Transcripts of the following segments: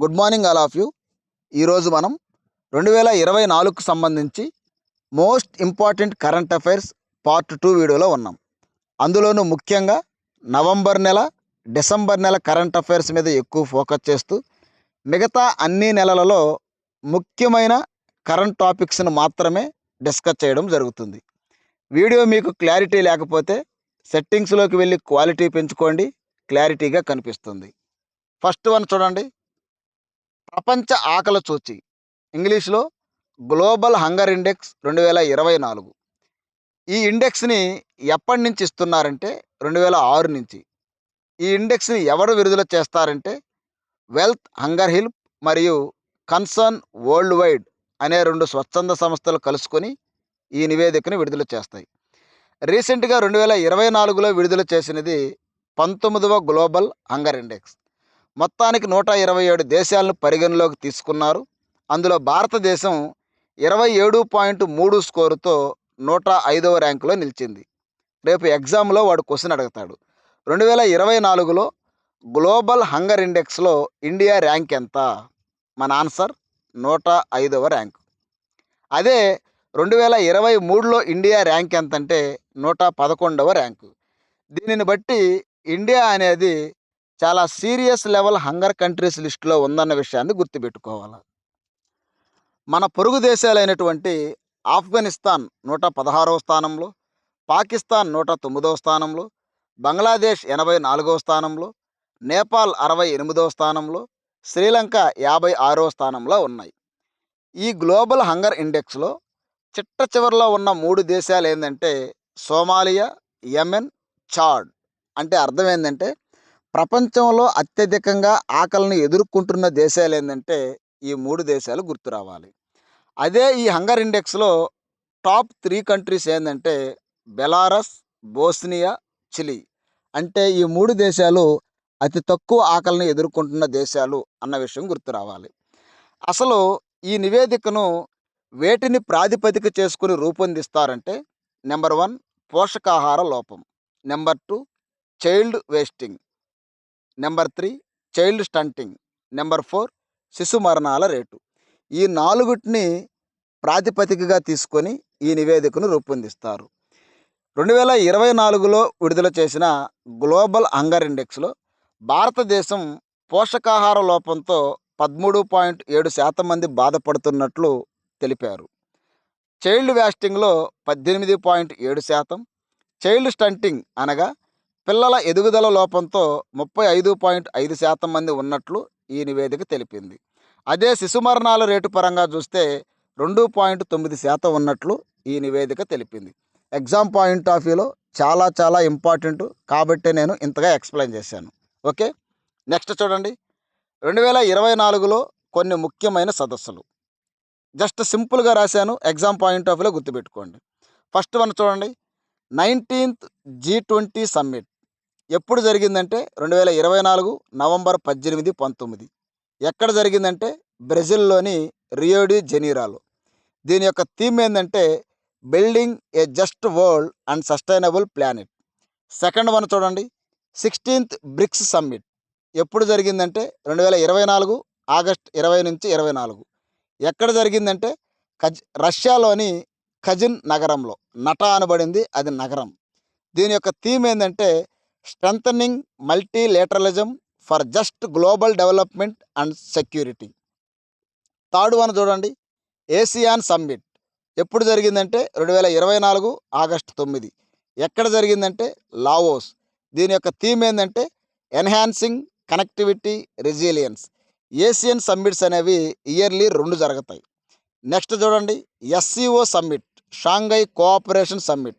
Good morning all of you. ఈరోజు మనం రెండు వేల ఇరవై నాలుగుకు సంబంధించి most important current affairs part two వీడియోలో ఉన్నాం. అందులోనూ ముఖ్యంగా నవంబర్ నెల డిసెంబర్ నెల కరెంట్ అఫైర్స్ మీద ఎక్కువ ఫోకస్ చేస్తూ మిగతా అన్ని నెలలలో ముఖ్యమైన కరెంట్ టాపిక్స్ను మాత్రమే డిస్కస్ చేయడం జరుగుతుంది. వీడియో మీకు క్లారిటీ లేకపోతే సెట్టింగ్స్లోకి వెళ్ళి క్వాలిటీ పెంచుకోండి క్లారిటీగా కనిపిస్తుంది. ఫస్ట్ వన్ చూడండి. ప్రపంచ ఆకలి సూచి ఇంగ్లీష్లో గ్లోబల్ హంగర్ ఇండెక్స్ రెండు వేల ఇరవై నాలుగు. ఈ ఇండెక్స్ని ఎప్పటి నుంచి ఇస్తున్నారంటే రెండు వేల ఆరు నుంచి. ఈ ఇండెక్స్ని ఎవరు విడుదల చేస్తారంటే వెల్త్ హంగర్ హిల్ప్ మరియు కన్సర్న్ వరల్డ్ వైడ్ అనే రెండు స్వచ్ఛంద సంస్థలు కలుసుకొని ఈ నివేదికను విడుదల చేస్తాయి. రీసెంట్గా రెండు వేల ఇరవై నాలుగులో విడుదల చేసినది పంతొమ్మిదవ గ్లోబల్ హంగర్ ఇండెక్స్. మొత్తానికి నూట ఇరవై ఏడు దేశాలను పరిగణలోకి తీసుకున్నారు. అందులో భారతదేశం ఇరవై ఏడు పాయింట్ మూడు స్కోరుతో నూట ఐదవ ర్యాంకులో నిలిచింది. రేపు ఎగ్జామ్లో వాడు క్వశ్చన్ అడుగుతాడు. రెండు వేల ఇరవై నాలుగులో గ్లోబల్ హంగర్ ఇండెక్స్లో ఇండియా ర్యాంక్ ఎంత? మన ఆన్సర్ నూట ఐదవ ర్యాంక్. అదే రెండు వేల ఇరవై మూడులో ఇండియా ర్యాంక్ ఎంత అంటే నూట పదకొండవ ర్యాంకు. దీనిని బట్టి ఇండియా అనేది చాలా సీరియస్ లెవెల్ హంగర్ కంట్రీస్ లిస్టులో ఉందన్న విషయాన్ని గుర్తుపెట్టుకోవాలి. మన పొరుగు దేశాలైనటువంటి ఆఫ్ఘనిస్తాన్ నూట పదహారవ స్థానంలో పాకిస్తాన్ నూట తొమ్మిదవ స్థానంలో బంగ్లాదేశ్ ఎనభై నాలుగవ స్థానంలో నేపాల్ అరవై ఎనిమిదవ స్థానంలో శ్రీలంక యాభై ఆరో స్థానంలో ఉన్నాయి. ఈ గ్లోబల్ హంగర్ ఇండెక్స్లో చిట్ట చివరిలో ఉన్న మూడు దేశాలు ఏంటంటే సోమాలియా యెమెన్ చాడ్. అంటే అర్థం ఏంటంటే ప్రపంచంలో అత్యధికంగా ఆకలిని ఎదుర్కొంటున్న దేశాలు ఏంటంటే ఈ మూడు దేశాలు గుర్తు రావాలి. అదే ఈ హంగర్ ఇండెక్స్లో టాప్ త్రీ కంట్రీస్ ఏంటంటే బెలారస్ బోస్నియా చిలీ. అంటే ఈ మూడు దేశాలు అతి తక్కువ ఆకలిని ఎదుర్కొంటున్న దేశాలు అన్న విషయం గుర్తు రావాలి. అసలు ఈ నివేదికను వేటిని ప్రాతిపదిక చేసుకుని రూపొందిస్తారంటే నెంబర్ వన్ పోషకాహార లోపం number two child wasting. Number three child stunting. Number four శిశు మరణాల రేటు. ఈ నాలుగుటిని ప్రాతిపదికగా తీసుకొని ఈ నివేదికను రూపొందిస్తారు. రెండు వేల ఇరవై నాలుగులో విడుదల చేసిన గ్లోబల్ హంగర్ ఇండెక్స్లో భారతదేశం పోషకాహార లోపంతో పదమూడు పాయింట్ ఏడు శాతం మంది బాధపడుతున్నట్లు తెలిపారు. చైల్డ్ వ్యాస్టింగ్లో పద్దెనిమిది పాయింట్ ఏడు శాతం చైల్డ్ స్టంటింగ్ అనగా పిల్లల ఎదుగుదల లోపంతో ముప్పై ఐదు పాయింట్ ఐదు శాతం మంది ఉన్నట్లు ఈ నివేదిక తెలిపింది. అదే శిశు మరణాల రేటు పరంగా చూస్తే రెండు పాయింట్ తొమ్మిది శాతం ఉన్నట్లు ఈ నివేదిక తెలిపింది. ఎగ్జామ్ పాయింట్ ఆఫ్ వ్యూలో చాలా చాలా ఇంపార్టెంట్ కాబట్టి నేను ఇంతగా ఎక్స్ప్లెయిన్ చేశాను. ఓకే? నెక్స్ట్ చూడండి. రెండు వేల ఇరవై నాలుగులో కొన్ని ముఖ్యమైన సదస్సులు. జస్ట్ సింపుల్గా రాశాను ఎగ్జామ్ పాయింట్ ఆఫ్ వ్యూలో గుర్తుపెట్టుకోండి. ఫస్ట్ వన్ చూడండి. Nineteenth G twenty summit. ఎప్పుడు జరిగిందంటే రెండు వేల ఇరవై నాలుగు నవంబర్ పద్దెనిమిది పంతొమ్మిది. ఎక్కడ జరిగిందంటే బ్రెజిల్లోని రియోడి జెనీరాలో. దీని యొక్క థీమ్ ఏంటంటే building a just world and sustainable planet. Second one చూడండి. Sixteenth BRICS summit. ఎప్పుడు జరిగిందంటే రెండు వేల ఇరవై నాలుగు ఆగస్ట్ ఇరవై నుంచి ఇరవై నాలుగు. ఎక్కడ జరిగిందంటే కజ్ రష్యాలోని కజిన్ నగరంలో. నట అనబడింది అది నగరం. దీని యొక్క థీమ్ ఏంటంటే strengthening multilateralism for just global development and security. Third one చూడండి. ASEAN summit. ఎప్పుడు జరిగిందంటే రెండు వేల ఇరవై నాలుగు ఆగస్టు తొమ్మిది. ఎక్కడ జరిగిందంటే లావోస్. దీని యొక్క థీమ్ ఏంటంటే enhancing connectivity resilience. Asian summits అనేవి ఇయర్లీ రెండు జరుగుతాయి. నెక్స్ట్ చూడండి. SCO summit. Shanghai cooperation summit.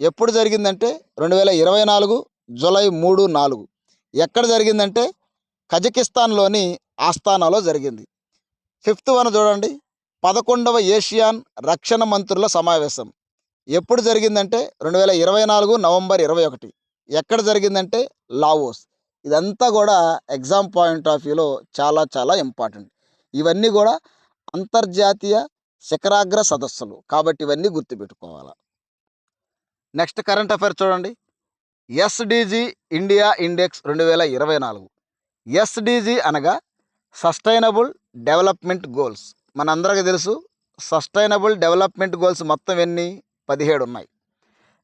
ఎప్పుడు జరిగిందంటే రెండు వేల ఇరవై నాలుగు జూలై మూడు నాలుగు. ఎక్కడ జరిగిందంటే కజకిస్తాన్లోని ఆస్థానాలో జరిగింది. ఫిఫ్త్ వన్ చూడండి. పదకొండవ ఏషియాన్ రక్షణ మంత్రుల సమావేశం. ఎప్పుడు జరిగిందంటే రెండు వేల ఇరవై నాలుగు నవంబర్ ఇరవై ఒకటి. ఎక్కడ జరిగిందంటే లావోస్. ఇదంతా కూడా ఎగ్జామ్ పాయింట్ ఆఫ్ వ్యూలో చాలా చాలా ఇంపార్టెంట్. ఇవన్నీ కూడా అంతర్జాతీయ శిఖరాగ్ర సదస్సులు. కాబట్టి ఇవన్నీ గుర్తుపెట్టుకోవాలి. నెక్స్ట్ కరెంట్ అఫైర్ చూడండి. ఎస్డిజి ఇండియా ఇండెక్స్ రెండు వేల ఇరవై నాలుగు. ఎస్డిజి అనగా సస్టైనబుల్ డెవలప్మెంట్ గోల్స్. మనందరికీ తెలుసు సస్టైనబుల్ డెవలప్మెంట్ గోల్స్ మొత్తం ఎన్ని? పదిహేడు ఉన్నాయి.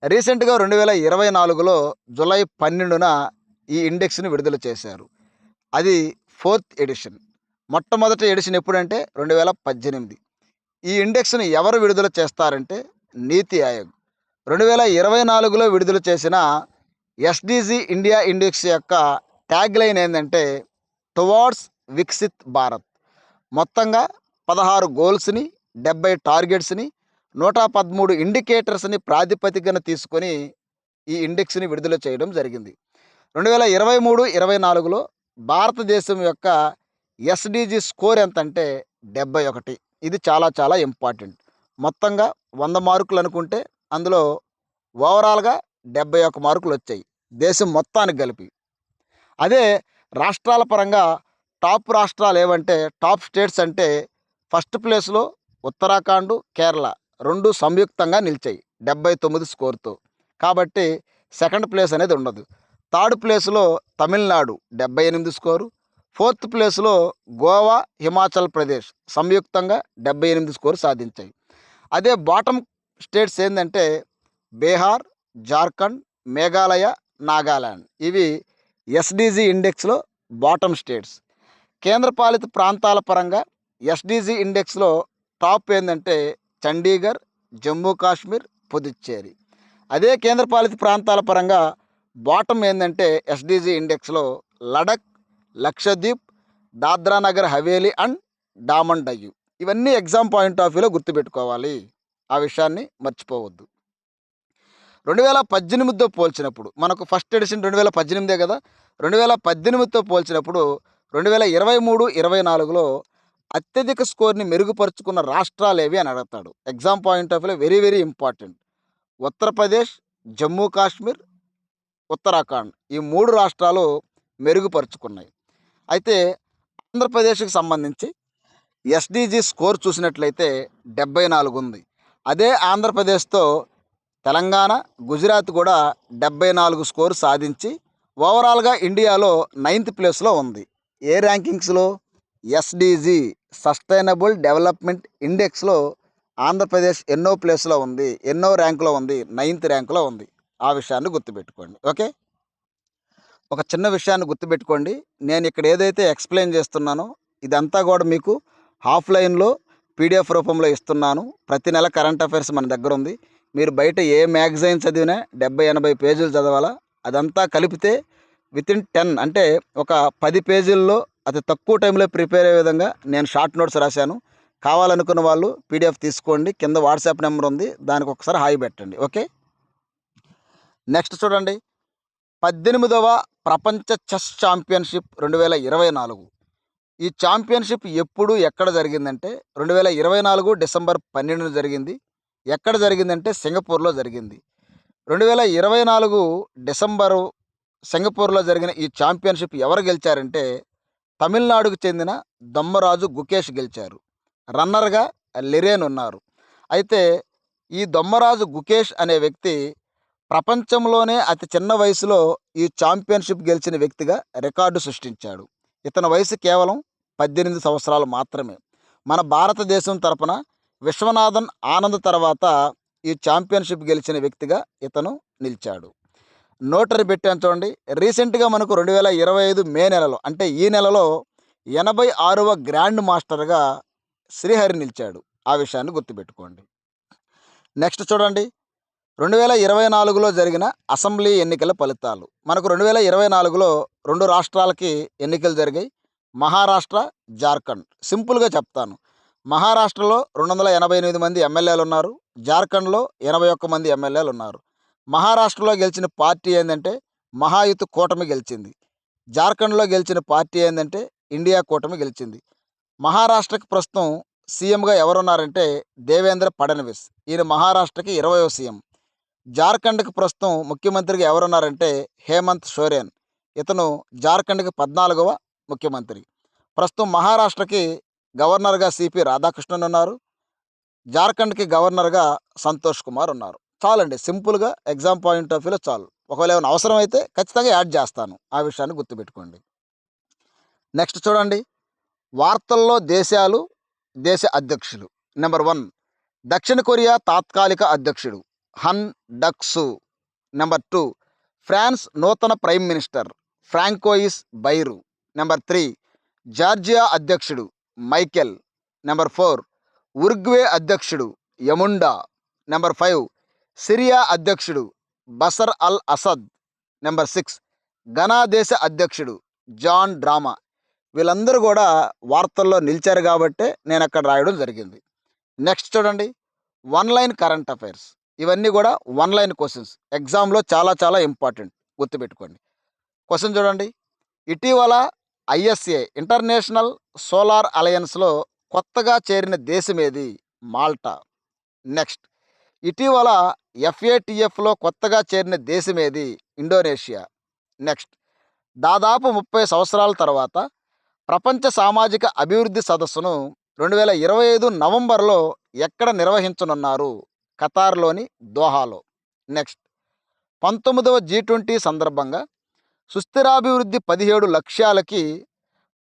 రీసెంట్గా రెండు వేల ఇరవై నాలుగులో జూలై పన్నెండున ఈ ఇండెక్స్ని విడుదల చేశారు. అది ఫోర్త్ ఎడిషన్. మొట్టమొదటి ఎడిషన్ ఎప్పుడంటే రెండు వేల పద్దెనిమిది. ఈ ఇండెక్స్ని ఎవరు విడుదల చేస్తారంటే నీతి ఆయోగ్. రెండు వేల ఇరవై నాలుగులో విడుదల చేసిన ఎస్డిజి ఇండియా ఇండెక్స్ యొక్క ట్యాగ్ లైన్ ఏంటంటే టువార్డ్స్ వికసిత్ భారత్. మొత్తంగా పదహారు గోల్స్ని డెబ్బై టార్గెట్స్ని నూట పదమూడు ఇండికేటర్స్ని ప్రాతిపదికన తీసుకొని ఈ ఇండెక్స్ని విడుదల చేయడం జరిగింది. రెండు వేల ఇరవై మూడు ఇరవై నాలుగులో భారతదేశం యొక్క ఎస్డిజి స్కోర్ ఎంత అంటే డెబ్బై ఒకటి. ఇది చాలా చాలా ఇంపార్టెంట్. మొత్తంగా వంద మార్కులు అనుకుంటే అందులో ఓవరాల్గా డెబ్బై ఒక్క మార్కులు వచ్చాయి దేశం మొత్తానికి కలిపి అదే రాష్ట్రాల పరంగా టాప్ రాష్ట్రాలు ఏవంటే టాప్ స్టేట్స్ అంటే ఫస్ట్ ప్లేస్లో ఉత్తరాఖండ్ కేరళ రెండు సంయుక్తంగా నిలిచాయి డెబ్బై తొమ్మిది స్కోర్తో. కాబట్టి సెకండ్ ప్లేస్ అనేది ఉండదు. థర్డ్ ప్లేస్లో తమిళనాడు డెబ్బై ఎనిమిది స్కోరు. ఫోర్త్ ప్లేస్లో గోవా హిమాచల్ ప్రదేశ్ సంయుక్తంగా డెబ్బై ఎనిమిది స్కోరు సాధించాయి. అదే బాటమ్ స్టేట్స్ ఏంటంటే బీహార్ జార్ఖండ్ మేఘాలయ నాగాలాండ్. ఇవి ఎస్డిజి ఇండెక్స్లో బాటమ్ స్టేట్స్. కేంద్రపాలిత ప్రాంతాల పరంగా ఎస్డిజి ఇండెక్స్లో టాప్ ఏంటంటే చండీగఢ్ జమ్మూ కాశ్మీర్ పుదుచ్చేరి. అదే కేంద్రపాలిత ప్రాంతాల పరంగా బాటమ్ ఏంటంటే ఎస్డిజి ఇండెక్స్లో లడక్ లక్షద్వీప్ దాద్రా నగర్ హవేలీ అండ్ డామన్ డయ్యు ఇవన్నీ ఎగ్జామ్ పాయింట్ ఆఫ్ వ్యూలో గుర్తుపెట్టుకోవాలి. ఆ విషయాన్ని మర్చిపోవద్దు. రెండు వేల పద్దెనిమిదితో పోల్చినప్పుడు మనకు ఫస్ట్ ఎడిషన్ రెండు వేల పద్దెనిమిదే కదా రెండు వేల పద్దెనిమిదితో పోల్చినప్పుడు రెండు వేల ఇరవై మూడు ఇరవై నాలుగులో అత్యధిక స్కోర్ని మెరుగుపరుచుకున్న రాష్ట్రాలు ఏవి అని అడుగుతాడు. Exam point of view very very important Uttar Pradesh Jammu Kashmir Uttarakhand ఈ మూడు రాష్ట్రాలు మెరుగుపరుచుకున్నాయి. అయితే ఆంధ్రప్రదేశ్కి సంబంధించి ఎస్డిజి స్కోర్ చూసినట్లయితే డెబ్బై నాలుగు ఉంది. అదే ఆంధ్రప్రదేశ్తో తెలంగాణ గుజరాత్ కూడా డెబ్బై నాలుగు స్కోర్ సాధించి ఓవరాల్గా ఇండియాలో నైన్త్ ప్లేస్లో ఉంది. ఏ ర్యాంకింగ్స్లో? ఎస్డిజి సస్టైనబుల్ డెవలప్మెంట్ ఇండెక్స్లో ఆంధ్రప్రదేశ్ ఎన్నో ప్లేస్లో ఉంది ఎన్నో ర్యాంకులో ఉంది నైన్త్ ర్యాంకులో ఉంది. ఆ విషయాన్ని గుర్తుపెట్టుకోండి ఓకే? ఒక చిన్న విషయాన్ని గుర్తుపెట్టుకోండి. నేను ఇక్కడ ఏదైతే ఎక్స్ప్లెయిన్ చేస్తున్నానో ఇదంతా కూడా మీకు ఆఫ్లైన్లో పీడిఎఫ్ రూపంలో ఇస్తున్నాను. ప్రతి నెల కరెంట్ అఫైర్స్ మన దగ్గర ఉంది మీరు బయట ఏ మ్యాగజైన్ చదివినా డెబ్బై ఎనభై పేజీలు చదవాలా? అదంతా కలిపితే విత్ ఇన్ టెన్ అంటే ఒక పది పేజీల్లో అతి తక్కువ టైంలో ప్రిపేర్ అయ్యే విధంగా నేను షార్ట్ నోట్స్ రాశాను. కావాలనుకున్న వాళ్ళు పీడిఎఫ్ తీసుకోండి. కింద వాట్సాప్ నెంబర్ ఉంది. దానికి ఒకసారి హాయి పెట్టండి. ఓకే? నెక్స్ట్ చూడండి. పద్దెనిమిదవ ప్రపంచ చెస్ ఛాంపియన్షిప్ రెండు వేల ఇరవై నాలుగు. ఈ ఛాంపియన్షిప్ ఎప్పుడు ఎక్కడ జరిగిందంటే రెండు వేల ఇరవై నాలుగు డిసెంబర్ పన్నెండున జరిగింది. ఎక్కడ జరిగిందంటే సింగపూర్లో జరిగింది. రెండు వేల ఇరవై నాలుగు డిసెంబరు సింగపూర్లో జరిగిన ఈ ఛాంపియన్షిప్ ఎవరు గెలిచారంటే తమిళనాడుకు చెందిన దొమ్మరాజు గుకేష్ గెలిచారు. రన్నర్గా లిరేన్ ఉన్నారు. అయితే ఈ దొమ్మరాజు గుకేష్ అనే వ్యక్తి ప్రపంచంలోనే అతి చిన్న వయసులో ఈ ఛాంపియన్షిప్ గెలిచిన వ్యక్తిగా రికార్డు సృష్టించాడు. ఇతని వయసు కేవలం పద్దెనిమిది సంవత్సరాలు మాత్రమే. మన భారతదేశం తరపున విశ్వనాథన్ ఆనంద్ తర్వాత ఈ ఛాంపియన్షిప్ గెలిచిన వ్యక్తిగా ఇతను నిలిచాడు. నోటరీ పెట్టాను చూడండి. రీసెంట్గా మనకు రెండు వేల ఇరవై ఐదు మే నెలలో అంటే ఈ నెలలో ఎనభై ఆరవ గ్రాండ్ మాస్టర్గా శ్రీహరి నిలిచాడు. ఆ విషయాన్ని గుర్తుపెట్టుకోండి. నెక్స్ట్ చూడండి. రెండు వేల ఇరవై నాలుగులో జరిగిన అసెంబ్లీ ఎన్నికల ఫలితాలు. మనకు రెండు వేల ఇరవై నాలుగులో రెండు రాష్ట్రాలకి ఎన్నికలు జరిగాయి. మహారాష్ట్ర జార్ఖండ్. సింపుల్గా చెప్తాను. మహారాష్ట్రలో రెండు వందల ఎనభై ఎనిమిది మంది ఎమ్మెల్యేలు ఉన్నారు జార్ఖండ్లో ఎనభై ఒక్క మంది ఎమ్మెల్యేలు ఉన్నారు మహారాష్ట్రలో గెలిచిన పార్టీ ఏంటంటే మహాయుత్ కూటమి గెలిచింది. జార్ఖండ్లో గెలిచిన పార్టీ ఏంటంటే ఇండియా కూటమి గెలిచింది. మహారాష్ట్రకి ప్రస్తుతం సీఎంగా ఎవరున్నారంటే దేవేంద్ర ఫడణవీస్ ఈయన మహారాష్ట్రకి ఇరవయో సీఎం. జార్ఖండ్కి ప్రస్తుతం ముఖ్యమంత్రిగా ఎవరున్నారంటే హేమంత్ సోరెన్. ఇతను జార్ఖండ్కి పద్నాలుగవ ముఖ్యమంత్రి. ప్రస్తుతం మహారాష్ట్రకి గవర్నర్గా సిపి రాధాకృష్ణన్ ఉన్నారు. జార్ఖండ్కి గవర్నర్గా సంతోష్ కుమార్ ఉన్నారు. చాలండి. సింపుల్గా ఎగ్జామ్ పాయింట్ ఆఫ్ వ్యూలో చాలు. ఒకవేళ ఏమైనా అవసరమైతే ఖచ్చితంగా యాడ్ చేస్తాను. ఆ విషయాన్ని గుర్తుపెట్టుకోండి. నెక్స్ట్ చూడండి. వార్తల్లో దేశాలు దేశ అధ్యక్షులు. Number one. దక్షిణ కొరియా తాత్కాలిక అధ్యక్షుడు Han Ducksoo. Number two. France నూతన prime minister Francois Bayrou. Number three. Georgia అధ్యక్షుడు మైకెల్ నెంబర్ ఫోర్. ఉరుగ్వే అధ్యక్షుడు యముండా నెంబర్ ఫైవ్. సిరియా అధ్యక్షుడు Bashar al Assad number six. Ghana దేశ అధ్యక్షుడు జాన్ డ్రామా. వీళ్ళందరూ కూడా వార్తల్లో నిలిచారు కాబట్టే నేను అక్కడ రాయడం జరిగింది. నెక్స్ట్ చూడండి. One line current affairs. ఇవన్నీ కూడా వన్ లైన్ క్వశ్చన్స్. ఎగ్జామ్లో చాలా చాలా ఇంపార్టెంట్ గుర్తుపెట్టుకోండి. క్వశ్చన్ చూడండి. ఇటీవల ఐఎస్ఏ ఇంటర్నేషనల్ సోలార్ అలయన్స్లో కొత్తగా చేరిన దేశమేది? మాల్టా. నెక్స్ట్. ఇటీవల ఎఫ్ఏటిఎఫ్లో కొత్తగా చేరిన దేశమేది? ఇండోనేషియా. నెక్స్ట్. దాదాపు ముప్పై సంవత్సరాల తర్వాత ప్రపంచ సామాజిక అభివృద్ధి సదస్సును రెండు వేల ఇరవై ఐదు నవంబర్లో ఎక్కడ నిర్వహించనున్నారు? ఖతార్లోని దోహాలో. నెక్స్ట్. పంతొమ్మిదవ జీ ట్వంటీ సందర్భంగా సుస్థిరాభివృద్ధి పదిహేడు లక్ష్యాలకి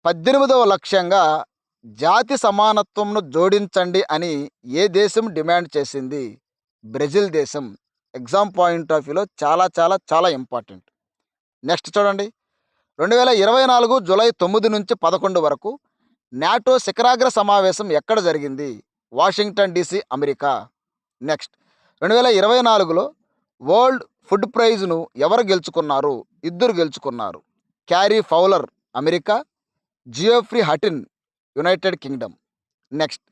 పద్దెనిమిదవ లక్ష్యంగా జాతి సమానత్వంను జోడించండి అని ఏ దేశం డిమాండ్ చేసింది? బ్రెజిల్ దేశం. ఎగ్జామ్ పాయింట్ ఆఫ్ వ్యూలో చాలా చాలా చాలా ఇంపార్టెంట్. నెక్స్ట్ చూడండి. రెండు వేల ఇరవై నాలుగు జూలై తొమ్మిది నుంచి పదకొండు వరకు నాటో శిఖరాగ్ర సమావేశం ఎక్కడ జరిగింది? Washington DC America. నెక్స్ట్. రెండు వేల ఇరవై నాలుగులో వరల్డ్ ఫుడ్ ప్రైజ్ను ఎవరు గెలుచుకున్నారు? ఇద్దరు గెలుచుకున్నారు. Carey Fowler America Geoffrey Hawtin United Kingdom. Next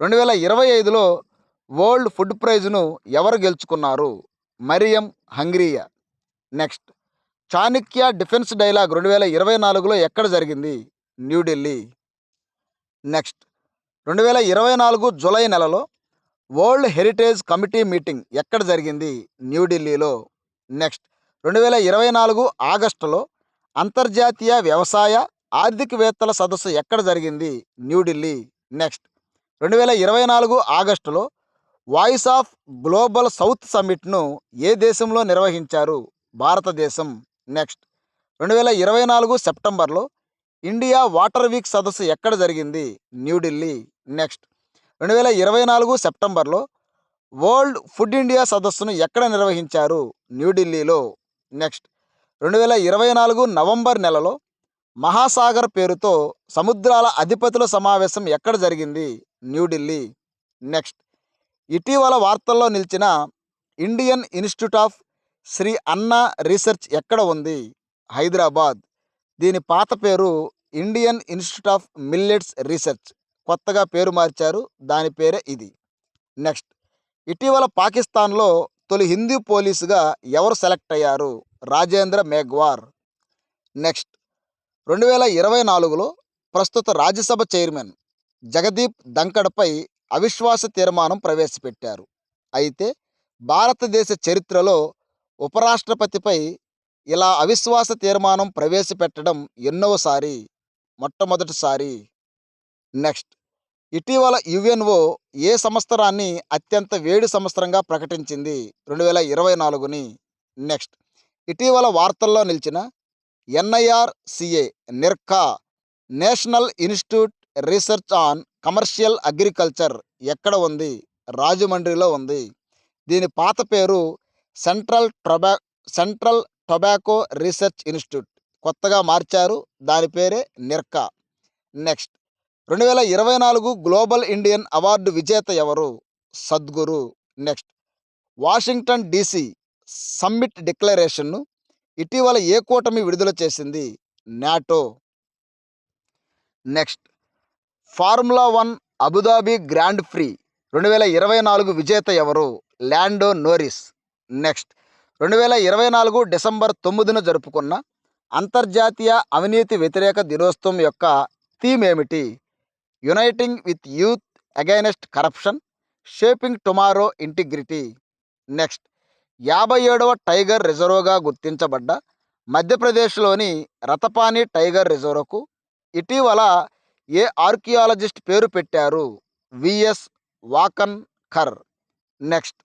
రెండు వేల ఇరవై ఐదులో వరల్డ్ ఫుడ్ ప్రైజ్ను ఎవరు గెలుచుకున్నారు? Mariam Hungria. Next Chanakya defence dialogue రెండు వేల ఇరవై నాలుగులో ఎక్కడ జరిగింది? న్యూఢిల్లీ. నెక్స్ట్ రెండు వేల ఇరవై నాలుగు జూలై నెలలో వరల్డ్ హెరిటేజ్ కమిటీ మీటింగ్ ఎక్కడ జరిగింది? న్యూఢిల్లీలో. నెక్స్ట్ రెండు వేల ఇరవై నాలుగు ఆగస్టులో అంతర్జాతీయ వ్యవసాయ ఆర్థికవేత్తల సదస్సు ఎక్కడ జరిగింది? న్యూఢిల్లీ నెక్స్ట్. రెండు వేల ఇరవై నాలుగు ఆగస్టులో వాయిస్ ఆఫ్ గ్లోబల్ సౌత్ సమ్మిట్ను ఏ దేశంలో నిర్వహించారు? భారతదేశం. నెక్స్ట్. రెండు వేల ఇరవై నాలుగు సెప్టెంబర్లో ఇండియా వాటర్ వీక్ సదస్సు ఎక్కడ జరిగింది? న్యూఢిల్లీ నెక్స్ట్. రెండు వేల ఇరవై నాలుగు సెప్టెంబర్లో వరల్డ్ ఫుడ్ ఇండియా సదస్సును ఎక్కడ నిర్వహించారు? న్యూఢిల్లీలో నెక్స్ట్. రెండు వేల ఇరవై నాలుగు నవంబర్ నెలలో మహాసాగర్ పేరుతో సముద్రాల అధిపతుల సమావేశం ఎక్కడ జరిగింది? న్యూఢిల్లీ నెక్స్ట్. ఇటీవల వార్తల్లో నిలిచిన ఇండియన్ ఇన్స్టిట్యూట్ ఆఫ్ శ్రీ అన్నా రీసెర్చ్ ఎక్కడ ఉంది? హైదరాబాద్. దీని పాత పేరు Indian institute of millets research. కొత్తగా పేరు మార్చారు. దాని పేరే ఇది. నెక్స్ట్. ఇటీవల పాకిస్తాన్లో తొలి హిందీ పోలీసుగా ఎవరు సెలెక్ట్ అయ్యారు? రాజేంద్ర మేఘ్వార్. నెక్స్ట్ రెండు వేల ఇరవై నాలుగులో ప్రస్తుత రాజ్యసభ చైర్మన్ జగదీప్ ధంకడ్పై అవిశ్వాస తీర్మానం ప్రవేశపెట్టారు. అయితే భారతదేశ చరిత్రలో ఉపరాష్ట్రపతిపై ఇలా అవిశ్వాస తీర్మానం ప్రవేశపెట్టడం ఎన్నోసారి మొట్టమొదటిసారి. నెక్స్ట్ ఇటీవల యుఎన్ఓ ఏ సంవత్సరాన్ని అత్యంత వేడి సంవత్సరంగా ప్రకటించింది? రెండు వేల ఇరవై నాలుగుని. నెక్స్ట్. ఇటీవల వార్తల్లో నిలిచిన NIRCA NIRCA national institute research on commercial agriculture ఎక్కడ ఉంది? రాజమండ్రిలో ఉంది. దీని పాత పేరు సెంట్రల్ టొబా సెంట్రల్ టొబాకో రీసెర్చ్ ఇన్స్టిట్యూట్. కొత్తగా మార్చారు. దాని పేరే నిర్కా. నెక్స్ట్. రెండు వేల ఇరవై నాలుగు గ్లోబల్ ఇండియన్ అవార్డు విజేత ఎవరు? Sadhguru. Next. Washington DC summit డిక్లరేషన్ను ఇటీవల ఏ కూటమి విడుదల చేసింది? NATO. Next. Formula one Abu Dhabi grand prix రెండు వేల ఇరవై నాలుగు విజేత ఎవరు? Lando Norris. నెక్స్ట్. రెండు వేల ఇరవై నాలుగు డిసెంబర్ తొమ్మిదిన జరుపుకున్న అంతర్జాతీయ అవినీతి వ్యతిరేక దినోత్సవం యొక్క థీమ్ ఏమిటి? Uniting with youth against corruption shaping tomorrow integrity. Next యాభై ఏడవ టైగర్ రిజర్వ్గా గుర్తించబడ్డ మధ్యప్రదేశ్లోని రతపాని టైగర్ రిజర్వ్కు ఇటీవల ఏ ఆర్కియాలజిస్ట్ పేరు పెట్టారు? విఎస్ వాకన్ ఖర్ నెక్స్ట్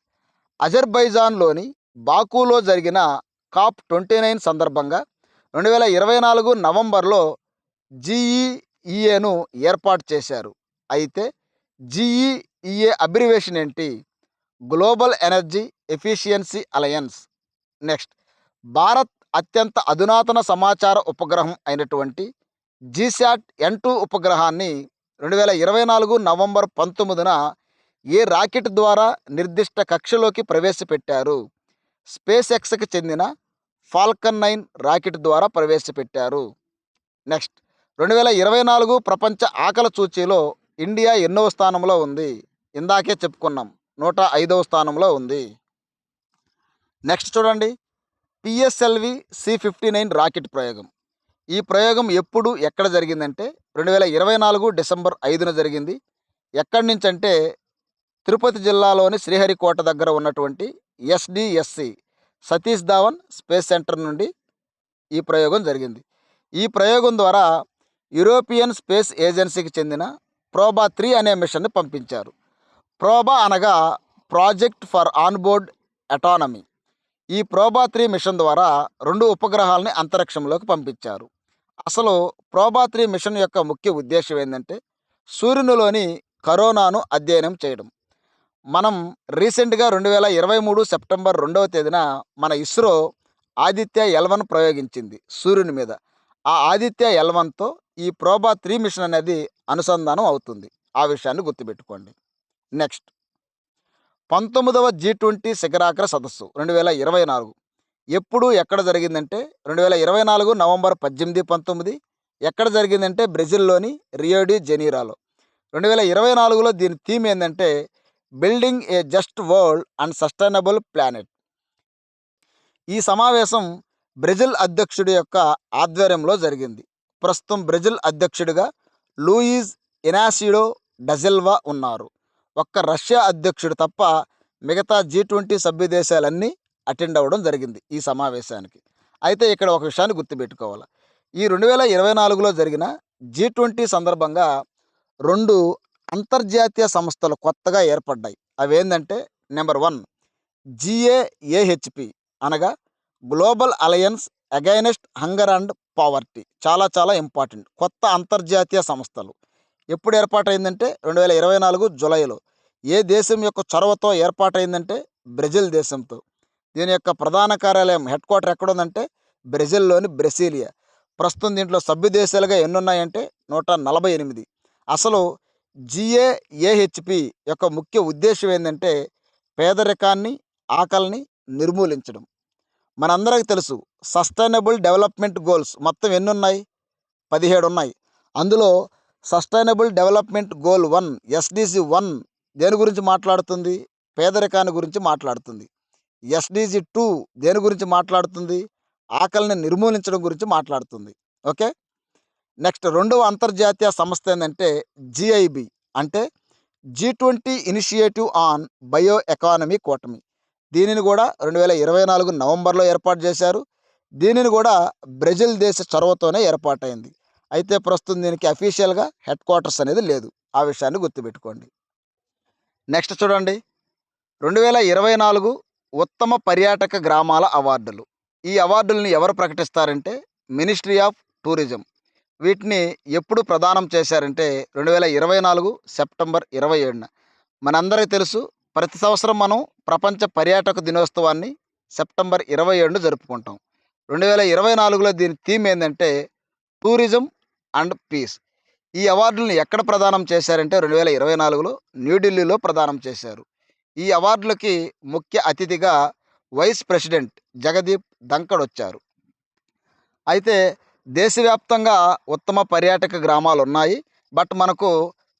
అజర్బైజాన్లోని బాకులో జరిగిన కాప్ ట్వంటీ నైన్ సందర్భంగా రెండు వేల ఇరవై నాలుగు నవంబర్లో జీఈ ఈఏను ఏర్పాటు చేశారు. అయితే జీఈఈఏ అబ్రివేషన్ ఏంటి? Global energy efficiency alliance. Next Bharat అత్యంత అధునాతన సమాచార ఉపగ్రహం అయినటువంటి జీశాట్ ఎన్ టూ ఉపగ్రహాన్ని రెండు వేల ఇరవై నాలుగు నవంబర్ పంతొమ్మిదిన ఏ రాకెట్ ద్వారా నిర్దిష్ట కక్షలోకి ప్రవేశపెట్టారు? స్పేస్ ఎక్స్కి చెందిన ఫాల్కన్ నైన్ రాకెట్ ద్వారా ప్రవేశపెట్టారు. నెక్స్ట్ రెండు వేల ఇరవై నాలుగు ప్రపంచ ఆకలి సూచీలో ఇండియా ఎన్నో స్థానంలో ఉంది. ఇందాకే చెప్పుకున్నాం నూట ఐదవ స్థానంలో ఉంది. నెక్స్ట్ చూడండి. PSLV C fifty nine rocket ప్రయోగం. ఈ ప్రయోగం ఎప్పుడు ఎక్కడ జరిగిందంటే రెండు వేల ఇరవై నాలుగు డిసెంబర్ ఐదున జరిగింది. ఎక్కడి నుంచి అంటే తిరుపతి జిల్లాలోని శ్రీహరికోట దగ్గర ఉన్నటువంటి SDSC Satish Dhawan space centre నుండి ఈ ప్రయోగం జరిగింది. ఈ ప్రయోగం ద్వారా యూరోపియన్ స్పేస్ ఏజెన్సీకి చెందిన ప్రోబా త్రీ అనే మిషన్ను పంపించారు. ప్రోబా అనగా ప్రాజెక్ట్ ఫర్ ఆన్బోర్డ్ అటానమీ ఈ ప్రోబా త్రీ మిషన్ ద్వారా రెండు ఉపగ్రహాలని అంతరిక్షంలోకి పంపించారు. అసలు ప్రోబా త్రీ మిషన్ యొక్క ముఖ్య ఉద్దేశం ఏంటంటే సూర్యునిలోని కరోనాను అధ్యయనం చేయడం. మనం రీసెంట్గా రెండు వేల ఇరవై మూడు సెప్టెంబర్ రెండవ తేదీన మన ఇస్రో ఆదిత్య ఎల్వన్ ప్రయోగించింది సూర్యుని మీద. ఆ ఆదిత్య ఎల్వన్తో ఈ ప్రోబా త్రీ మిషన్ అనేది అనుసంధానం అవుతుంది. ఆ విషయాన్ని గుర్తుపెట్టుకోండి. నెక్స్ట్. పంతొమ్మిదవ జీ ట్వంటీ శిఖరాగ్ర సదస్సు రెండు వేల ఇరవై నాలుగు. ఎప్పుడు ఎక్కడ జరిగిందంటే రెండు వేల ఇరవై నాలుగు నవంబర్ పద్దెనిమిది పంతొమ్మిది. ఎక్కడ జరిగిందంటే బ్రెజిల్లోని రియోడి జెనీరాలో. రెండు వేల ఇరవై నాలుగులో దీని థీమ్ ఏంటంటే building a just world and sustainable planet. ఈ సమావేశం బ్రెజిల్ అధ్యక్షుడి యొక్క ఆధ్వర్యంలో జరిగింది. ప్రస్తుతం బ్రెజిల్ అధ్యక్షుడిగా లూయిజ్ ఇనాసిడో డజెల్వా ఉన్నారు. ఒక్క రష్యా అధ్యక్షుడు తప్ప మిగతా జీ ట్వంటీ సభ్య దేశాలన్నీ అటెండ్ అవ్వడం జరిగింది ఈ సమావేశానికి. అయితే ఇక్కడ ఒక విషయాన్ని గుర్తుపెట్టుకోవాలి. ఈ రెండు వేల ఇరవై నాలుగులో జరిగిన జీ ట్వంటీ సందర్భంగా రెండు అంతర్జాతీయ సంస్థలు కొత్తగా ఏర్పడ్డాయి. అవి ఏంటంటే నెంబర్ వన్ జిఏఏహెచ్పి అనగా global alliance against hunger and poverty చాలా చాలా ఇంపార్టెంట్. కొత్త అంతర్జాతీయ సంస్థలు. ఎప్పుడు ఏర్పాటైందంటే రెండు వేల ఇరవై నాలుగు జూలైలో. ఏ దేశం యొక్క చొరవతో ఏర్పాటైందంటే బ్రెజిల్ దేశంతో. దీని యొక్క ప్రధాన కార్యాలయం హెడ్ క్వార్టర్ ఎక్కడ ఉందంటే బ్రెజిల్లోని బ్రెసీలియా. ప్రస్తుతం దీంట్లో సభ్య దేశాలుగా ఎన్ని ఉన్నాయంటే నూట నలభై ఎనిమిది. అసలు జిఏఏహెచ్పి యొక్క ముఖ్య ఉద్దేశం ఏంటంటే పేదరికాన్ని ఆకలిని నిర్మూలించడం. మనందరికి తెలుసు. సస్టైనబుల్ డెవలప్మెంట్ గోల్స్ మొత్తం ఎన్ని ఉన్నాయి పదిహేడు ఉన్నాయి అందులో sustainable development goal one SDG one దేని గురించి మాట్లాడుతుంది? పేదరికాన్ని గురించి మాట్లాడుతుంది. ఎస్డిజి టూ దేని గురించి మాట్లాడుతుంది? ఆకలిని నిర్మూలించడం గురించి మాట్లాడుతుంది. ఓకే? నెక్స్ట్ రెండవ అంతర్జాతీయ సంస్థ ఏంటంటే జిఐబి. అంటే G twenty initiative on bio economy కూటమి. దీనిని కూడా రెండు వేల ఇరవై నాలుగు నవంబర్లో ఏర్పాటు చేశారు. దీనిని కూడా బ్రెజిల్ దేశ చొరవతోనే ఏర్పాటైంది. అయితే ప్రస్తుతం దీనికి అఫీషియల్గా హెడ్ క్వార్టర్స్ అనేది లేదు. ఆ విషయాన్ని గుర్తుపెట్టుకోండి. నెక్స్ట్ చూడండి. రెండు వేల ఇరవై నాలుగు ఉత్తమ పర్యాటక గ్రామాల అవార్డులు. ఈ అవార్డులను ఎవరు ప్రకటిస్తారంటే మినిస్ట్రీ ఆఫ్ టూరిజం. వీటిని ఎప్పుడు ప్రదానం చేశారంటే రెండు వేల ఇరవై నాలుగు సెప్టెంబర్ ఇరవై ఏడున. మనందరికీ తెలుసు ప్రతి సంవత్సరం మనం ప్రపంచ పర్యాటక దినోత్సవాన్ని సెప్టెంబర్ ఇరవై ఏడున జరుపుకుంటాం. రెండు వేల ఇరవై నాలుగులో దీని థీమ్ ఏంటంటే టూరిజం అండ్ పీస్. ఈ అవార్డులను ఎక్కడ ప్రదానం చేశారంటే రెండు వేల ఇరవై నాలుగులో న్యూఢిల్లీలో ప్రదానం చేశారు. ఈ అవార్డులకి ముఖ్య అతిథిగా వైస్ ప్రెసిడెంట్ జగదీప్ ధంకడ్ వచ్చారు. అయితే దేశవ్యాప్తంగా ఉత్తమ పర్యాటక గ్రామాలు ఉన్నాయి బట్ మనకు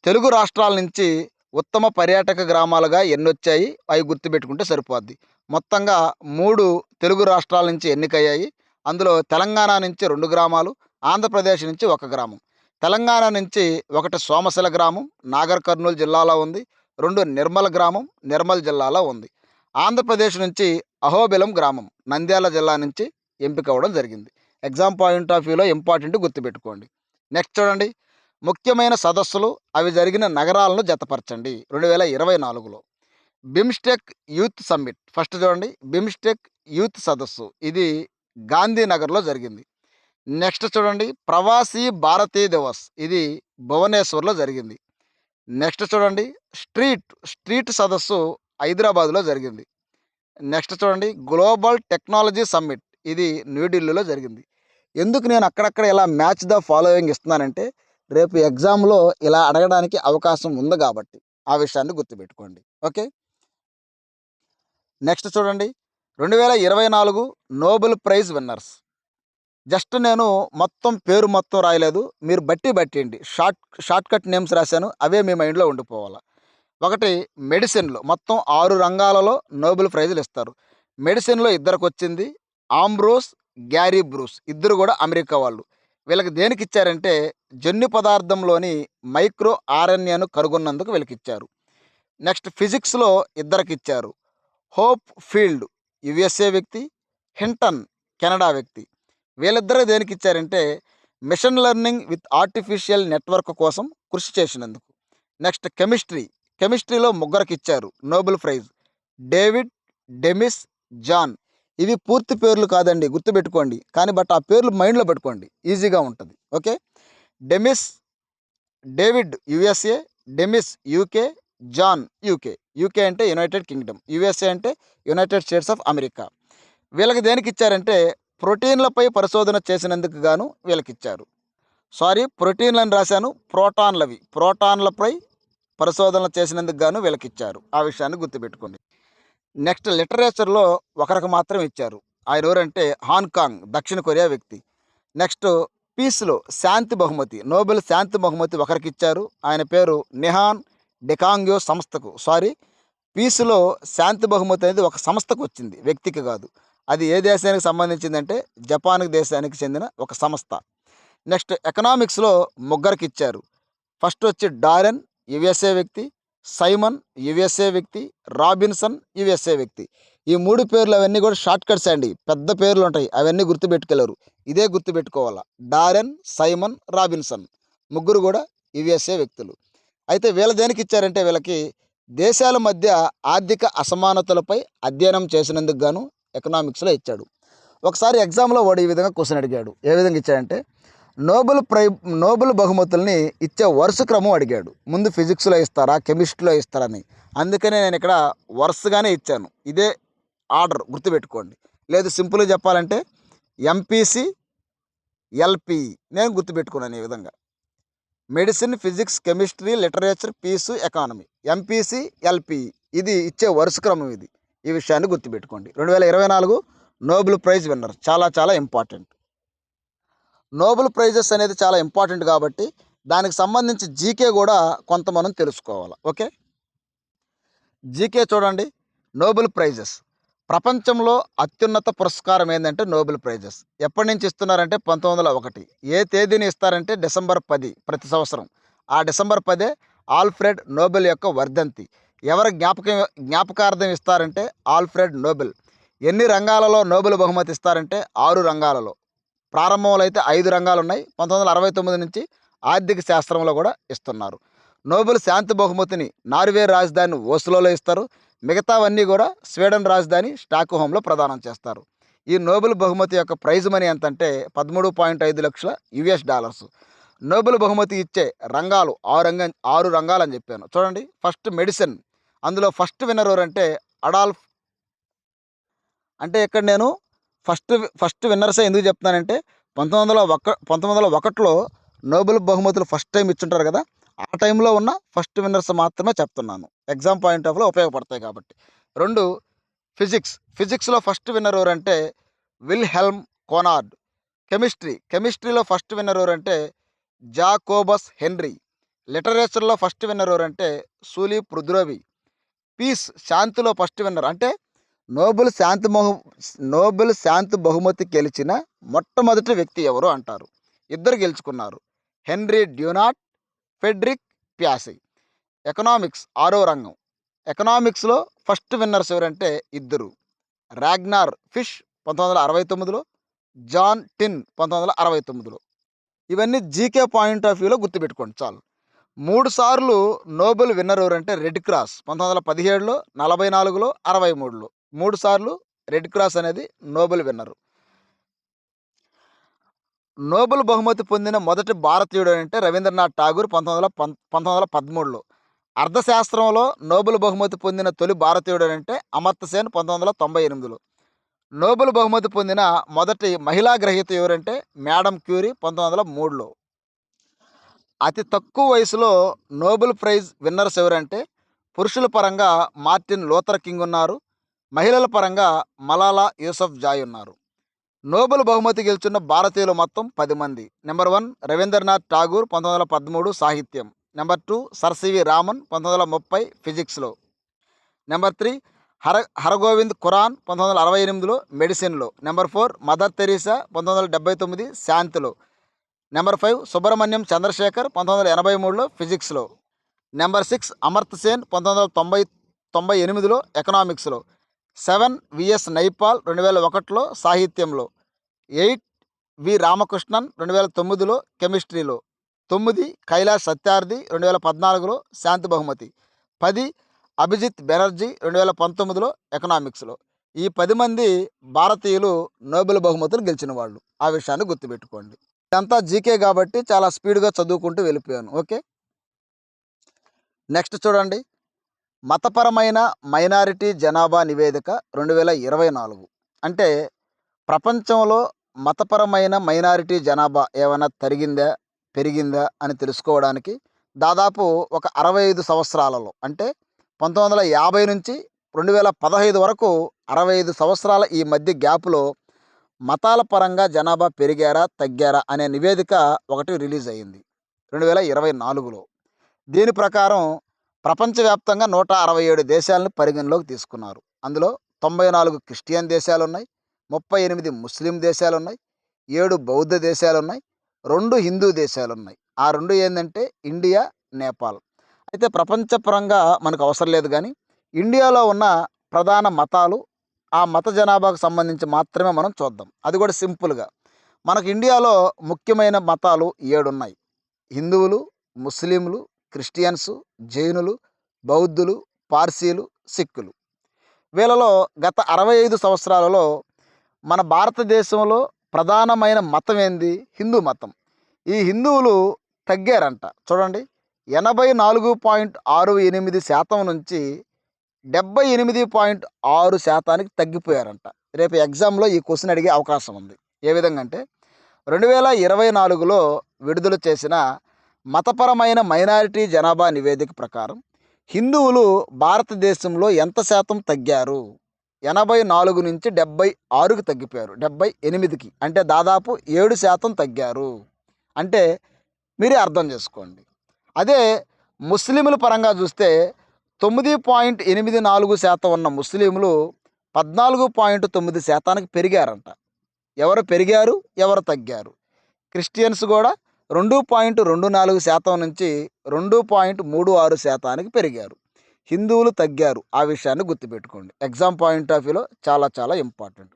తెలుగు రాష్ట్రాల నుంచి ఉత్తమ పర్యాటక గ్రామాలుగా ఎన్ని వచ్చాయి అవి గుర్తుపెట్టుకుంటే సరిపోద్ది. మొత్తంగా మూడు తెలుగు రాష్ట్రాల నుంచి ఎన్నికయ్యాయి. అందులో తెలంగాణ నుంచి రెండు గ్రామాలు ఆంధ్రప్రదేశ్ నుంచి ఒక గ్రామం. తెలంగాణ నుంచి ఒకటి సోమశిల గ్రామం నాగర్ కర్నూలు జిల్లాలో ఉంది. రెండు నిర్మల్ గ్రామం నిర్మల్ జిల్లాలో ఉంది. ఆంధ్రప్రదేశ్ నుంచి అహోబిలం గ్రామం నంద్యాల జిల్లా నుంచి ఎంపిక అవ్వడం జరిగింది. ఎగ్జామ్ పాయింట్ ఆఫ్ వ్యూలో ఇంపార్టెంట్ గుర్తుపెట్టుకోండి. నెక్స్ట్ చూడండి. ముఖ్యమైన సదస్సులు అవి జరిగిన నగరాలను జతపరచండి. రెండు వేల ఇరవై నాలుగులో బిమ్స్టెక్ యూత్ సమ్మిట్. ఫస్ట్ చూడండి బిమ్స్టెక్ యూత్ సదస్సు. ఇది గాంధీనగర్లో జరిగింది. నెక్స్ట్ చూడండి ప్రవాసీ భారతీయ దివస్. ఇది భువనేశ్వర్లో జరిగింది. నెక్స్ట్ చూడండి స్ట్రీట్ స్ట్రీట్ సదస్సు హైదరాబాద్లో జరిగింది. నెక్స్ట్ చూడండి గ్లోబల్ టెక్నాలజీ సమ్మిట్. ఇది న్యూఢిల్లీలో జరిగింది. ఎందుకు నేను అక్కడక్కడ ఇలా మ్యాచ్ ద ఫాలోయింగ్ ఇస్తున్నానంటే రేపు ఎగ్జామ్లో ఇలా అడగడానికి అవకాశం ఉంది కాబట్టి ఆ విషయాన్ని గుర్తుపెట్టుకోండి. ఓకే? నెక్స్ట్ చూడండి. రెండు వేల ఇరవై నాలుగు నోబెల్ ప్రైజ్ విన్నర్స్. జస్ట్ నేను మొత్తం పేరు మొత్తం రాయలేదు. మీరు బట్టి బట్టిండి షార్ట్ షార్ట్ కట్ నేమ్స్ రాశాను. అవే మీ మైండ్లో ఉండిపోవాలి. ఒకటి మెడిసిన్లో మొత్తం ఆరు రంగాలలో నోబెల్ ప్రైజులు ఇస్తారు. మెడిసిన్లో ఇద్దరికి వచ్చింది ఆంబ్రోస్ గ్యారీ బ్రూస్. ఇద్దరు కూడా అమెరికా వాళ్ళు. వీళ్ళకి దేనికి ఇచ్చారంటే జన్యు పదార్థంలోని మైక్రో ఆర్ఎన్ఏను కనుగొన్నందుకు వీళ్ళకిచ్చారు. నెక్స్ట్ ఫిజిక్స్లో ఇద్దరికి ఇచ్చారు హోప్ ఫీల్డ్ యుఎస్ఏ వ్యక్తి హింటన్ కెనడా వ్యక్తి. వీళ్ళిద్దరూ దేనికి ఇచ్చారంటే mission learning with artificial network కోసం కృషి చేసినందుకు. నెక్స్ట్ కెమిస్ట్రీ కెమిస్ట్రీలో ముగ్గురికి ఇచ్చారు Nobel prize. David Demis John. ఇవి పూర్తి పేర్లు కాదండి గుర్తుపెట్టుకోండి. కానీ బట్ ఆ పేర్లు మైండ్లో పెట్టుకోండి. ఈజీగా ఉంటుంది. Okay? Demis David USA Demis UK John UK. UK అంటే యునైటెడ్ కింగ్డమ్. యుఎస్ఏ అంటే యునైటెడ్ స్టేట్స్ ఆఫ్ అమెరికా. వీళ్ళకి దేనికి ఇచ్చారంటే ప్రోటీన్లపై పరిశోధన చేసినందుకు గాను వీళ్ళకి ఇచ్చారు. సారీ ప్రోటీన్లను రాశాను ప్రోటాన్లవి. ప్రోటాన్లపై పరిశోధన చేసినందుకు గాను వీళ్ళకి ఇచ్చారు. ఆ విషయాన్ని గుర్తుపెట్టుకోండి. నెక్స్ట్ లిటరేచర్లో ఒకరికి మాత్రం ఇచ్చారు. ఆయన ఎవరంటే హాంకాంగ్ దక్షిణ కొరియా వ్యక్తి. నెక్స్ట్ పీస్లో శాంతి బహుమతి నోబెల్ శాంతి బహుమతి ఒకరికి ఇచ్చారు ఆయన పేరు నిహాన్ డెకాంగ్యో సంస్థకు సారీ పీస్లో శాంతి బహుమతి అనేది ఒక సంస్థకు వచ్చింది వ్యక్తికి కాదు. అది ఏ దేశానికి సంబంధించిందంటే జపాన్ దేశానికి చెందిన ఒక సంస్థ. నెక్స్ట్ ఎకనామిక్స్లో ముగ్గురికి ఇచ్చారు. ఫస్ట్ వచ్చి డారెన్ యుఎస్ఏ వ్యక్తి. సైమన్ యుఎస్ఏ వ్యక్తి రాబిన్సన్ యుఎస్ఏ వ్యక్తి. ఈ మూడు పేర్లు అవన్నీ కూడా షార్ట్ కట్స్ అండి. పెద్ద పేర్లు ఉంటాయి. అవన్నీ గుర్తుపెట్టుకెళ్ళరు ఇదే గుర్తుపెట్టుకోవాలా. Daron Simon Robinson. ముగ్గురు కూడా యుఎస్ఏ వ్యక్తులు. అయితే వీళ్ళ దేనికి ఇచ్చారంటే వీళ్ళకి దేశాల మధ్య ఆర్థిక అసమానతలపై అధ్యయనం చేసినందుకు గాను ఎకనామిక్స్లో ఇచ్చాడు. ఒకసారి ఎగ్జామ్లో వాడు ఈ విధంగా క్వశ్చన్ అడిగాడు. ఏ విధంగా ఇచ్చాడంటే నోబెల్ ప్రై నోబెల్ బహుమతుల్ని ఇచ్చే వరుస క్రమం అడిగాడు. ముందు ఫిజిక్స్లో ఇస్తారా కెమిస్ట్రీలో ఇస్తారని. అందుకనే నేను ఇక్కడ వరుసగానే ఇచ్చాను. ఇదే ఆర్డర్ గుర్తుపెట్టుకోండి. లేదు సింపుల్గా చెప్పాలంటే ఎంపీసీ ఎల్పి నేను గుర్తుపెట్టుకున్నాను ఈ విధంగా. Medicine physics chemistry literature peace economy. MPC LP ఇది ఇచ్చే వరుస క్రమం ఇది. ఈ విషయాన్ని గుర్తుపెట్టుకోండి. రెండు వేల ఇరవై నాలుగు నోబెల్ ప్రైజ్ విన్నర్. చాలా చాలా ఇంపార్టెంట్. నోబెల్ ప్రైజెస్ అనేది చాలా ఇంపార్టెంట్ కాబట్టి దానికి సంబంధించి జీకే కూడా కొంత మనం తెలుసుకోవాలి. ఓకే? జీకే చూడండి. Nobel prizes. ప్రపంచంలో అత్యున్నత పురస్కారం ఏంటంటే నోబెల్ ప్రైజెస్. ఎప్పటి నుంచి ఇస్తున్నారంటే పంతొమ్మిది వందల ఒకటి. ఏ తేదీని ఇస్తారంటే డిసెంబర్ పది ప్రతి సంవత్సరం. ఆ డిసెంబర్ పదే ఆల్ఫ్రెడ్ నోబెల్ యొక్క వర్ధంతి. ఎవరి జ్ఞాపకం జ్ఞాపకార్థం ఇస్తారంటే ఆల్ఫ్రెడ్ నోబెల్. ఎన్ని రంగాలలో నోబెల్ బహుమతి ఇస్తారంటే ఆరు రంగాలలో. ప్రారంభంలో అయితే ఐదు రంగాలు ఉన్నాయి పంతొమ్మిది వందల అరవై తొమ్మిది నుంచి ఆర్థిక శాస్త్రంలో కూడా ఇస్తున్నారు. నోబెల్ శాంతి బహుమతిని నార్వే రాజధాని ఓస్లోలో ఇస్తారు. మిగతావన్నీ కూడా స్వీడన్ రాజధాని స్టాక్ హోమ్లో ప్రదానం చేస్తారు. ఈ నోబెల్ బహుమతి యొక్క ప్రైజ్ మనీ ఎంత అంటే పదమూడు పాయింట్ ఐదు లక్షల యుఎస్ డాలర్స్. నోబెల్ బహుమతి ఇచ్చే రంగాలు ఆరు రంగ ఆరు రంగాలు అని చెప్పాను. చూడండి ఫస్ట్ మెడిసిన్. అందులో ఫస్ట్ విన్నర్ ఎవరంటే అడాల్ఫ్. అంటే ఇక్కడ నేను? ఫస్ట్ ఫస్ట్ విన్నర్సే ఎందుకు చెప్తున్నానంటే పంతొమ్మిది వందల ఒక పంతొమ్మిది వందల ఒకటిలో నోబెల్ బహుమతులు ఫస్ట్ టైం ఇచ్చుంటారు కదా ఆ టైంలో ఉన్న ఫస్ట్ విన్నర్స్ మాత్రమే చెప్తున్నాను. ఎగ్జామ్ పాయింట్ ఆఫ్లో ఉపయోగపడతాయి కాబట్టి. రెండు ఫిజిక్స్. ఫిజిక్స్లో ఫస్ట్ విన్నర్ ఎవరంటే విల్ హెల్మ్ కోనార్డ్. కెమిస్ట్రీ. కెమిస్ట్రీలో ఫస్ట్ విన్నర్ ఎవరంటే జాకోబస్ హెన్రీ. లిటరేచర్లో ఫస్ట్ విన్నర్ ఎవరంటే సూలి పృథ్రవి పీస్ శాంతిలో ఫస్ట్ విన్నర్. అంటే నోబెల్ శాంతి బహు నోబెల్ శాంతి బహుమతి గెలిచిన మొట్టమొదటి వ్యక్తి ఎవరు అంటారు? ఇద్దరు గెలుచుకున్నారు. Henry Dunant Frederic Passy. Economics ఆరో రంగం. ఎకనామిక్స్లో ఫస్ట్ విన్నర్స్ ఎవరంటే ఇద్దరు. రాగ్నార్ ఫిష్ పంతొమ్మిది వందల అరవై తొమ్మిదిలో జాన్ టిన్ పంతొమ్మిది వందల అరవై తొమ్మిదిలో. ఇవన్నీ జీకే పాయింట్ ఆఫ్ వ్యూలో గుర్తుపెట్టుకోండి చాలు. మూడు సార్లు నోబెల్ విన్నర్ ఎవరంటే రెడ్ క్రాస్ పంతొమ్మిది వందల పదిహేడులో నలభై నాలుగులో అరవై మూడులో. మూడు సార్లు రెడ్ క్రాస్ అనేది నోబెల్ విన్నరు. నోబెల్ బహుమతి పొందిన మొదటి భారతీయుడు అంటే రవీంద్రనాథ్ ఠాగూర్ పంతొమ్మిది వందల పం పంతొమ్మిది వందల పదమూడులో. అర్థశాస్త్రంలో నోబెల్ బహుమతి పొందిన తొలి భారతీయుడు అంటే అమర్త్యసేన్ పంతొమ్మిది వందల తొంభై ఎనిమిదిలో. నోబెల్ బహుమతి పొందిన మొదటి మహిళా గ్రహీత ఎవరంటే మేడం క్యూరీ పంతొమ్మిది వందల మూడులో. అతి తక్కువ వయసులో నోబెల్ ప్రైజ్ విన్నర్స్ ఎవరంటే పురుషుల పరంగా మార్టిన్ లూథర్ కింగ్ ఉన్నారు. మహిళల పరంగా మలాలా యూసఫ్ జాయ్ ఉన్నారు. నోబెల్ బహుమతి గెలుచున్న భారతీయులు మొత్తం పది మంది. నెంబర్ వన్ రవీంద్రనాథ్ ఠాగూర్ పంతొమ్మిది వందల పదమూడు సాహిత్యం. Number two sir C V Raman పంతొమ్మిది వందల ముప్పై ఫిజిక్స్లో. నెంబర్ త్రీ హర హరగోవింద్ ఖురాన్ పంతొమ్మిది వందల అరవై ఎనిమిదిలో మెడిసిన్లో. నెంబర్ ఫోర్ మదర్ తెరీసా పంతొమ్మిది వందల డెబ్బై తొమ్మిది శాంతిలో. నెంబర్ ఫైవ్ సుబ్రహ్మణ్యం చంద్రశేఖర్ పంతొమ్మిది వందల ఎనభై మూడులో ఫిజిక్స్లో. నెంబర్ సిక్స్ అమర్త్ సేన్ పంతొమ్మిది వందల తొంభై తొంభై ఎనిమిదిలో ఎకనామిక్స్లో సెవెన్ విఎస్ నైపాల్ రెండు వేల ఒకటిలో సాహిత్యంలో ఎయిట్ వి రామకృష్ణన్ రెండు వేల తొమ్మిదిలో కెమిస్ట్రీలో తొమ్మిది కైలాష్ సత్యార్థి రెండు వేల పద్నాలుగులో శాంతి బహుమతి పది అభిజిత్ బెనర్జీ రెండు వేల పంతొమ్మిదిలో ఎకనామిక్స్లో. ఈ పది మంది భారతీయులు నోబెల్ బహుమతులు గెలిచిన వాళ్ళు. ఆ విషయాన్ని గుర్తుపెట్టుకోండి. ఇదంతా జీకే కాబట్టి చాలా స్పీడ్గా చదువుకుంటూ వెళ్ళిపోయాను. ఓకే? నెక్స్ట్ చూడండి. మతపరమైన మైనారిటీ జనాభా నివేదిక రెండు వేల ఇరవై నాలుగు. అంటే ప్రపంచంలో మతపరమైన మైనారిటీ జనాభా ఏమైనా తరిగిందా పెరిగిందా అని తెలుసుకోవడానికి దాదాపు ఒక అరవై ఐదు సంవత్సరాలలో అంటే పంతొమ్మిది వందల యాభై నుంచి రెండు వేల పదహైదు వరకు అరవై ఐదు సంవత్సరాల ఈ మధ్య గ్యాప్లో మతాల పరంగా జనాభా పెరిగారా తగ్గారా అనే నివేదిక ఒకటి రిలీజ్ అయ్యింది రెండు వేల ఇరవై నాలుగులో. దీని ప్రకారం ప్రపంచవ్యాప్తంగా నూట అరవై ఏడు దేశాలను పరిగణలోకి తీసుకున్నారు. అందులో తొంభై నాలుగు క్రిస్టియన్ దేశాలు ఉన్నాయి ముప్పై ఎనిమిది ముస్లిం దేశాలు ఉన్నాయి ఏడు బౌద్ధ దేశాలు ఉన్నాయి రెండు హిందూ దేశాలు ఉన్నాయి ఆ రెండు ఏంటంటే ఇండియా నేపాల్. అయితే ప్రపంచపరంగా మనకు అవసరం లేదు కానీ ఇండియాలో ఉన్న ప్రధాన మతాలు ఆ మత జనాభాకు సంబంధించి మాత్రమే మనం చూద్దాం. అది కూడా సింపుల్గా. మనకు ఇండియాలో ముఖ్యమైన మతాలు ఏడున్నాయి. హిందువులు ముస్లింలు క్రిస్టియన్సు జైనులు బౌద్ధులు పార్సీలు సిక్కులు. వీళ్ళలో గత అరవై ఐదు సంవత్సరాలలో మన భారతదేశంలో ప్రధానమైన మతం ఏంది హిందూ మతం. ఈ హిందువులు తగ్గారంట. చూడండి ఎనభై నాలుగు పాయింట్ ఆరు ఎనిమిది శాతం నుంచి డెబ్బై ఎనిమిది పాయింట్ ఆరు శాతానికి తగ్గిపోయారంట. రేపు ఎగ్జామ్లో ఈ క్వశ్చన్ అడిగే అవకాశం ఉంది. ఏ విధంగా అంటే రెండు వేల ఇరవై నాలుగులో విడుదల చేసిన మతపరమైన మైనారిటీ జనాభా నివేదిక ప్రకారం హిందువులు భారతదేశంలో ఎంత శాతం తగ్గారు? ఎనభై నాలుగు నుంచి డెబ్బై ఆరుకి తగ్గిపోయారు. డెబ్బై ఎనిమిదికి. అంటే దాదాపు ఏడు శాతం తగ్గారు. అంటే మీరే అర్థం చేసుకోండి. అదే ముస్లింల పరంగా చూస్తే తొమ్మిది పాయింట్ ఎనిమిది నాలుగు శాతం ఉన్న ముస్లింలు పద్నాలుగు పాయింట్ తొమ్మిది శాతానికి పెరిగారంట. ఎవరు పెరిగారు? ఎవరు తగ్గారు? క్రిస్టియన్స్ కూడా రెండు పాయింట్ రెండు నాలుగు శాతం నుంచి రెండు పాయింట్ మూడు ఆరు శాతానికి పెరిగారు. హిందువులు తగ్గారు. ఆ విషయాన్ని గుర్తుపెట్టుకోండి. ఎగ్జామ్ పాయింట్ ఆఫ్ వ్యూలో చాలా చాలా ఇంపార్టెంట్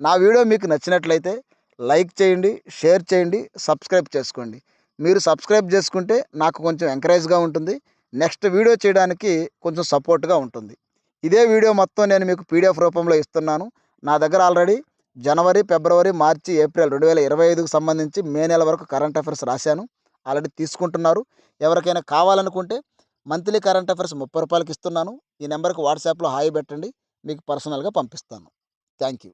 నా వీడియో మీకు నచ్చినట్లయితే లైక్ చేయండి షేర్ చేయండి సబ్స్క్రైబ్ చేసుకోండి. మీరు సబ్స్క్రైబ్ చేసుకుంటే నాకు కొంచెం ఎంకరేజ్గా ఉంటుంది. నెక్స్ట్ వీడియో చేయడానికి కొంచెం సపోర్ట్గా ఉంటుంది. ఇదే వీడియో మొత్తం నేను మీకు పీడిఎఫ్ రూపంలో ఇస్తున్నాను. నా దగ్గర ఆల్రెడీ జనవరి ఫిబ్రవరి మార్చి ఏప్రిల్ రెండు వేల ఇరవై ఐదుకు సంబంధించి మే నెల వరకు కరెంట్ అఫైర్స్ రాశాను. ఆల్రెడీ తీసుకుంటున్నారు. ఎవరికైనా కావాలనుకుంటే మంత్లీ కరెంట్ అఫైర్స్ ముప్పై రూపాయలకి ఇస్తున్నాను. ఈ నెంబర్కి వాట్సాప్లో హాయి పెట్టండి. మీకు పర్సనల్గా పంపిస్తాను. Thank you